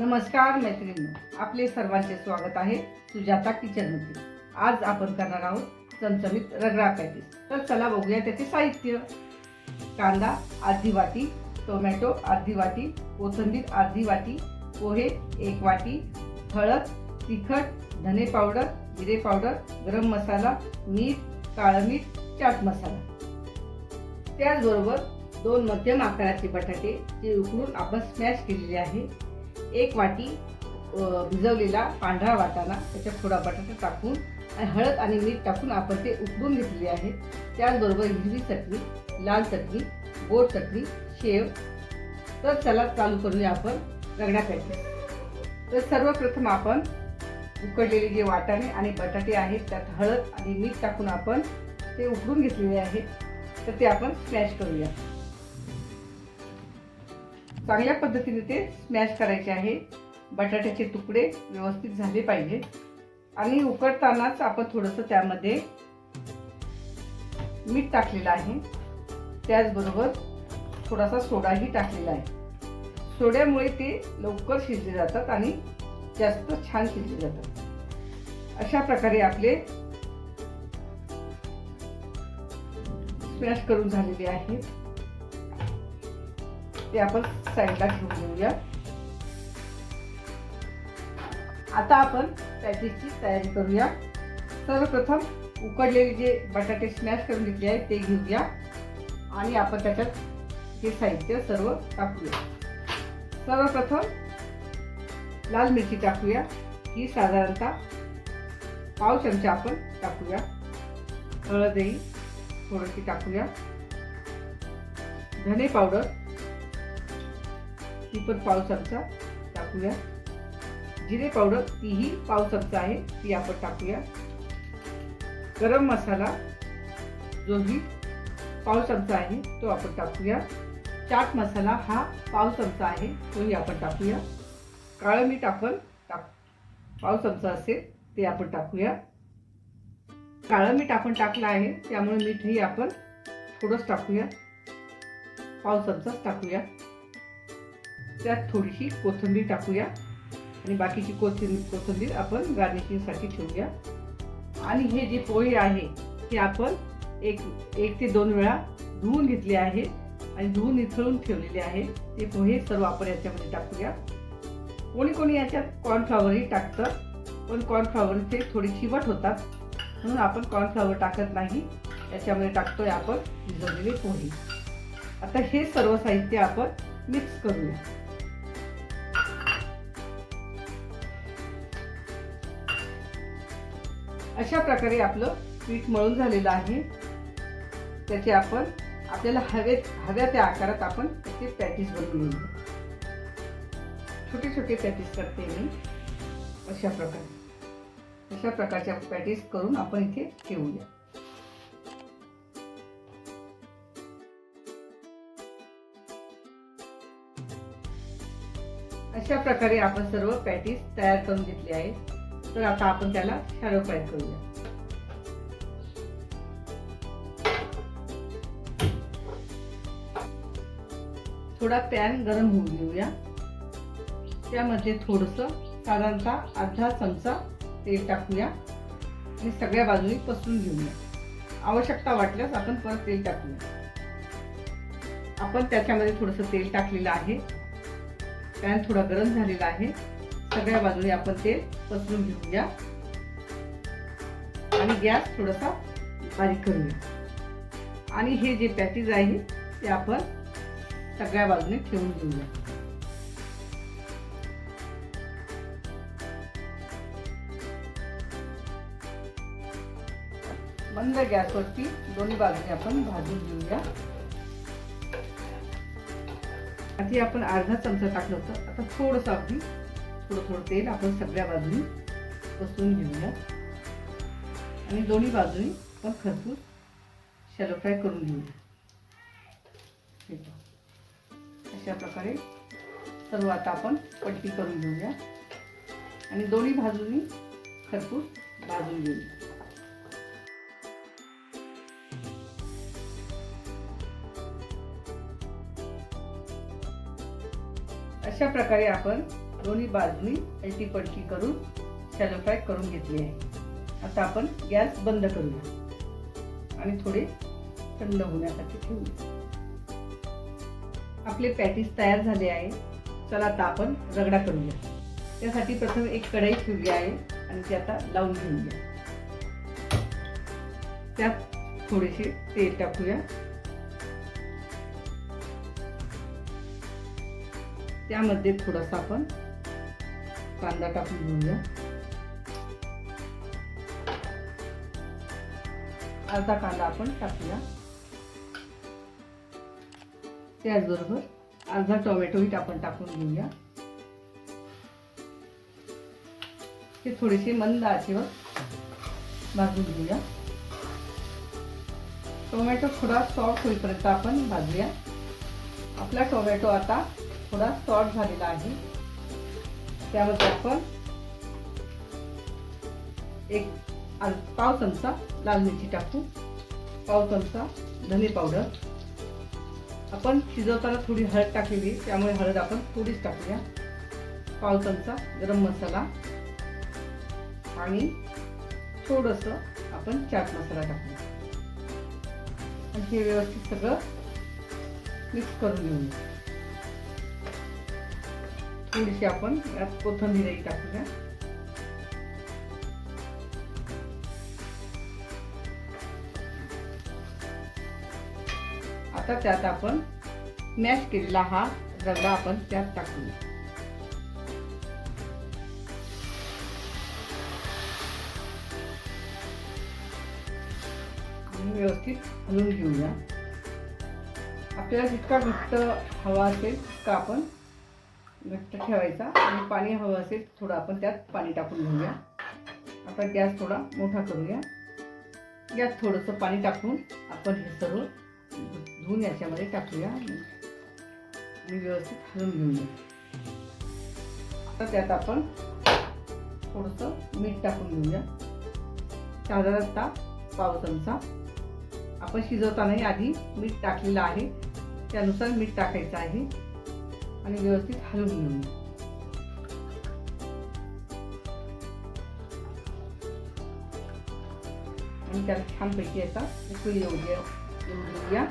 नमस्कार मैत्रिणी आपले सर्वांचे स्वागत आहे सुजाता किचनमध्ये आज आपण करणार आहोत चमचमीत रगडा पॅटीस. तर चला बघूया त्याचे साहित्य. कांदा अर्धी वाटी टोमॅटो अर्धी वाटी कोथिंबीर अर्धी वाटी पोहे एक वाटी हळद तिखट धने पावडर जिरे पावडर गरम मसाला मीठ काळं मीठ चाट मसाला. त्याचबरोबर दोन मध्यम आकाराचे बटाटे जे उकळून आपण स्मॅश केलेले आहे. एक वाटी भिजवलेला पांढरा वाटाणा त्याच्यात थोडा बटाटा टाकून आणि हळद आणि मीठ टाकून आपण ते उकळून घेतलेले आहे त्याचबरोबर हिरवी चटणी लाल चटणी गोड चटणी शेव. तर चला चालू करूया आपण रगडा तर सर्वप्रथम आपण उकडलेले जे वाटाणे आणि बटाटे आहेत त्यात हळद आणि मीठ टाकून आपण ते उकडून घेतलेले आहे तर ते आपण स्मॅश करूया. चांगल्या पद्धतीने ते स्मॅश करायचे आहे. बटाट्याचे तुकडे व्यवस्थित झाले पाहिजे. आणि उकडतानाच आपण थोडंसं त्यामध्ये मीठ टाकलेलं आहे. त्याचबरोबर थोडासा सोडाही टाकलेला आहे. सोड्यामुळे ते लवकर शिजले जातात आणि जास्त छान शिजले जातात. अशा प्रकारे आपले स्मॅश करून झालेले आहेत. ते आपण साईडला ठेवून घेऊया आता आपण पॅटीसची तयारी करूया. सर्वप्रथम उकडलेले जे बटाटे स्मॅश करून घेतले आहेत ते घेऊया. आणि आपण त्याच्यात हे साहित्य सर्व टाकूया. सर्वप्रथम लाल मिरची टाकूया. ही साधारणतः पाव चमचा आपण टाकूया. हळदही थोडीशी टाकूया. धने पावडर ती पण पाव चमचा टाकूया. जिरे पावडर तीही पाव चमचा आहे ती आपण टाकूया. गरम मसाला जो ही पाव चमचा आहे तो आपण टाकूया. चाट मसाला हा पाव चमचा आहे तोही आपण टाकूया. काळं मीठ आपण टाक पाव चमचा असेल ते आपण टाकूया. काळं मीठ आपण टाकलं आहे त्यामुळे मीठही आपण थोडंच टाकूया. पाव चमचाच टाकूया. त्यात थोडीशी कोथिंबीर टाकूया. आणि बाकीची कोथिंबीर कोथिंबीर आपण गार्निशिंगसाठी ठेवूया. आणि हे जे पोहे आहे ते आपण एक एक ते दोन वेळा धुवून घेतले आहे. आणि धुवून निथळून ठेवलेले आहे. ते पोहे सर्व आपण याच्यामध्ये टाकूया. कोणी कोणी याच्यात कॉर्नफ्लॉवरही टाकतं पण कॉर्नफ्लॉवरचे थोडी चिवट होतात. म्हणून आपण कॉर्नफ्लॉवर टाकत नाही. याच्यामध्ये टाकतोय आपण भिजवलेले पोहे. आता हे सर्व साहित्य आपण मिक्स करूया. अशा प्रकारे आपलं पीठ मळून झालेलं आहे. त्याचे आपण आपल्याला हवे हव्या त्या आकारात आपण त्याचे पॅटीस बनवून घेऊ. छोटे छोटे पॅटीस करते मी. अशा प्रकारे. अशा प्रकारच्या पॅटीस करून आपण इथे ठेवूया. अशा प्रकारे आपण सर्व पॅटीस तयार करून घेतले आहेत. तर आता आपण त्याला शॅलो फ्राय करूया. थोडा पॅन गरम होऊ देऊया त्यामध्ये थोडंसं साधारणतः अर्धा चमचा तेल टाकूया आणि सगळ्या बाजूनी पसरून घेऊया. आवश्यकता वाटल्यास आपण परत तेल टाकूया. आपण त्याच्यामध्ये थोडंसं तेल टाकलेलं आहे. पॅन थोडा गरम झालेला आहे. सगळ्या बाजूने आपण ते पसरून घेऊया. आणि गॅस थोडासा बारीक करूया. आणि हे जे पॅटीज आहे ते आपण सगळ्या बाजूने ठेवून घेऊया. बंद गॅसवरती दोन्ही बाजूने आपण भाजून घेऊया. आधी आपण अर्धा चमचा टाकलं होतं. आता थोडंसं अगदी थोडं थोडं तेल आपण सगळ्या बाजूनी पसरून घेऊया. आणि दोन्ही बाजूनी पण खरपूस शॅलो फ्राय करून घेऊया. अशा प्रकारे सर्व आता आपण पट्टी करून घेऊया. आणि दोन्ही बाजूनी खरपूस भाजून घेऊया. अशा प्रकारे आपण दोन्ही बाजूनी अलटी पलटी करून शॅलो फ्राय करून घेतली आहे. आता आपण गॅस बंद करूया. आणि थोडे थंड होण्यासाठी ठेवूया. आपले पॅटीस तयार झाले आहे. चला आता आपण रगडा करूया. त्यासाठी प्रथम एक कढई ठेवली आहे आणि ती आता लावून घेऊया. त्यात थोडेसे तेल टाकूया. त्यामध्ये थोडासा आपण कांदा टाकून घेऊया अर्धा कांदा आपण टाकूया. त्याचबरोबर अर्धा टोमॅटोही आपण टाकून घेऊया. ते थोडेसे मंद आचेवर भाजून घेऊया. टोमॅटो थोडा सॉफ्ट होईपर्यंत आपण भाजूया. आपला टोमॅटो आता थोडा सॉफ्ट झालेला आहे. त्यामध्ये आपण एक पाव चमचा लाल मिरची टाकू. पाव चमचा धने पावडर. आपण शिजवताना थोडी हळद टाकलेली त्यामुळे हळद आपण थोडीच टाकूया. पाव चमचा गरम मसाला. आणि थोडंसं आपण चाट मसाला टाकूया. आणि हे व्यवस्थित सगळं मिक्स करून घेऊया. थोडीशी आपण यात कोथंबीरही टाकूया. आता त्यात आपण मॅश केलेला हा रगडा आपण त्यात टाकूया. व्यवस्थित हलवून घेऊया. आपल्याला जितका घट्ट हवा असेल तितका आपण घट्ट ठेवायचा आणि पाणी हवं असेल थोडं आपण त्यात पाणी टाकून घेऊया. आता गॅस थोडा मोठा करूया. यात थोडंसं पाणी टाकून आपण हे सर्व धुवून याच्यामध्ये टाकूया. आणि व्यवस्थित हलवून घेऊया आता त्यात आपण थोडंसं मीठ टाकून घेऊया. साधारणतः पाव चमचा. आपण शिजवतानाही आधी मीठ टाकलेलं आहे. त्यानुसार मीठ टाकायचं आहे. आणि व्यवस्थित हलवून घेऊया आणि त्याला छानपैकी याचा उकळी येऊ द्या येऊ देऊया.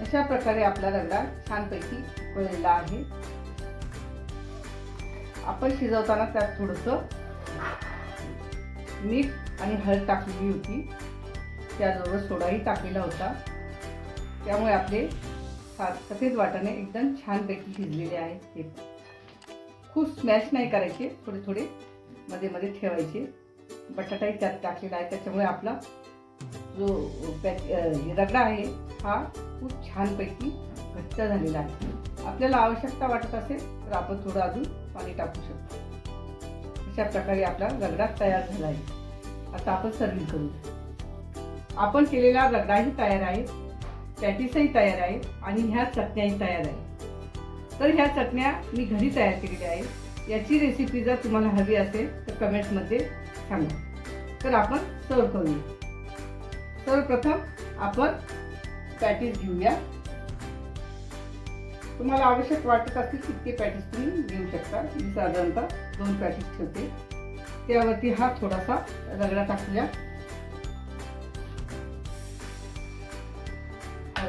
अशा प्रकारे आपला रगडा छानपैकी उकळलेला आहे. आपण शिजवताना त्यात थोडंसं मीठ आणि हळद टाकलेली होती. त्याचबरोबर सोडाही टाकलेला होता. त्यामुळे आपले सा- सफेद वाटाणे एकदम छानपैकी शिजलेले आहेत हे खूप स्मॅश नाही करायचे थोडे थोडे मध्ये मध्ये ठेवायचे. बटाटाही त्यात टाकलेला आहे. त्याच्यामुळे आपला जो पॅक रगडा आहे हा खूप छानपैकी घट्ट झालेला आहे. आपल्याला आवश्यकता वाटत असेल तर आपण थोडं अजून पाणी टाकू शकतो. अशा प्रकारे आपला रगडा तयार झाला आहे. आता आपण सर्विंग करू आपण केलेला रगडाही तयार आहे. पॅटीसही तयार आहे आणि ह्या चटण्याही तयार आहे. तर ह्या चटण्या मी घरी तयार केलेल्या आहेत. याची रेसिपी जर तुम्हाला हवी असेल तर कमेंट्समध्ये सांगा. तर आपण सर्व करूया. सर्वप्रथम आपण पॅटीस घेऊया. तुम्हाला आवश्यक वाटत असतील तितके पॅटीस तुम्ही घेऊ शकता. मी साधारणतः दोन पॅटीस ठेवते. त्यावरती हा थोडासा रगडा टाकूया.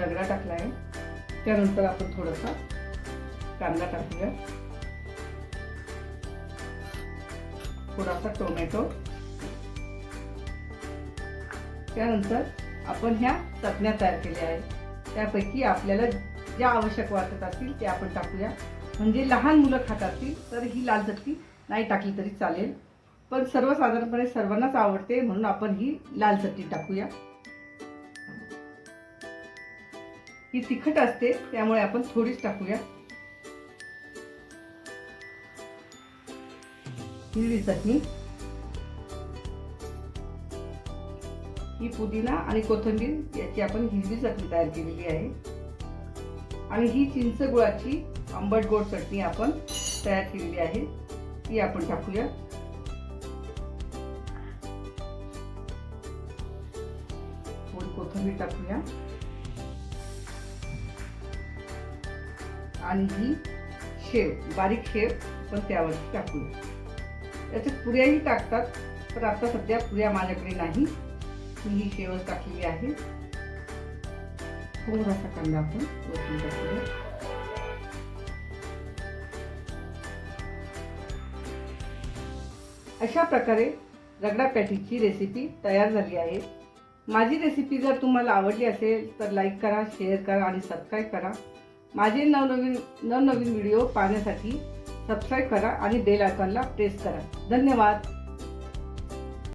रगडा टाकला आहे. त्यानंतर आपण थोडासा कांदा टाकूया. थोडासा टोमॅटो. त्यानंतर आपण ह्या चटण्या तयार केल्या आहेत. त्यापैकी आपल्याला ज्या आवश्यक वाटत असतील ते आपण टाकूया. म्हणजे लहान मुलं खात असतील तर ही लाल चटणी नाही टाकली तरी चालेल. पण सर्वसाधारणपणे सर्वांनाच आवडते म्हणून आपण ही लाल चटणी टाकूया. ही तिखट असते त्यामुळे आपण थोडीच टाकूया. हिरवी चटणी. ही पुदिना आणि कोथिंबीर याची आपण हिरवी चटणी तयार केलेली आहे. आणि ही चिंच गुळाची आंबट गोड चटणी आपण तयार केलेली आहे. ती आपण टाकूया. कोथिंबीर टाकूया. आणि ही शेव बारीक शेव पण त्यावरती टाकूया याच्यात पुऱ्याही टाकतात पण आता सध्या पुऱ्या माझ्याकडे नाही. मी ही शेवच टाकलेली आहे. थोडासा कांदा आपण वरतून टाकूया. अशा प्रकारे रगडा पॅटीची रेसिपी तयार झाली आहे. माझी रेसिपी जर तुम्हाला आवडली असेल तर लाईक करा शेअर करा आणि सबस्क्राईब करा. माझे नवनवीन नवनवीन व्हिडिओ पाहण्यासाठी सबस्क्राईब करा आणि बेल आयकॉनला प्रेस करा. धन्यवाद.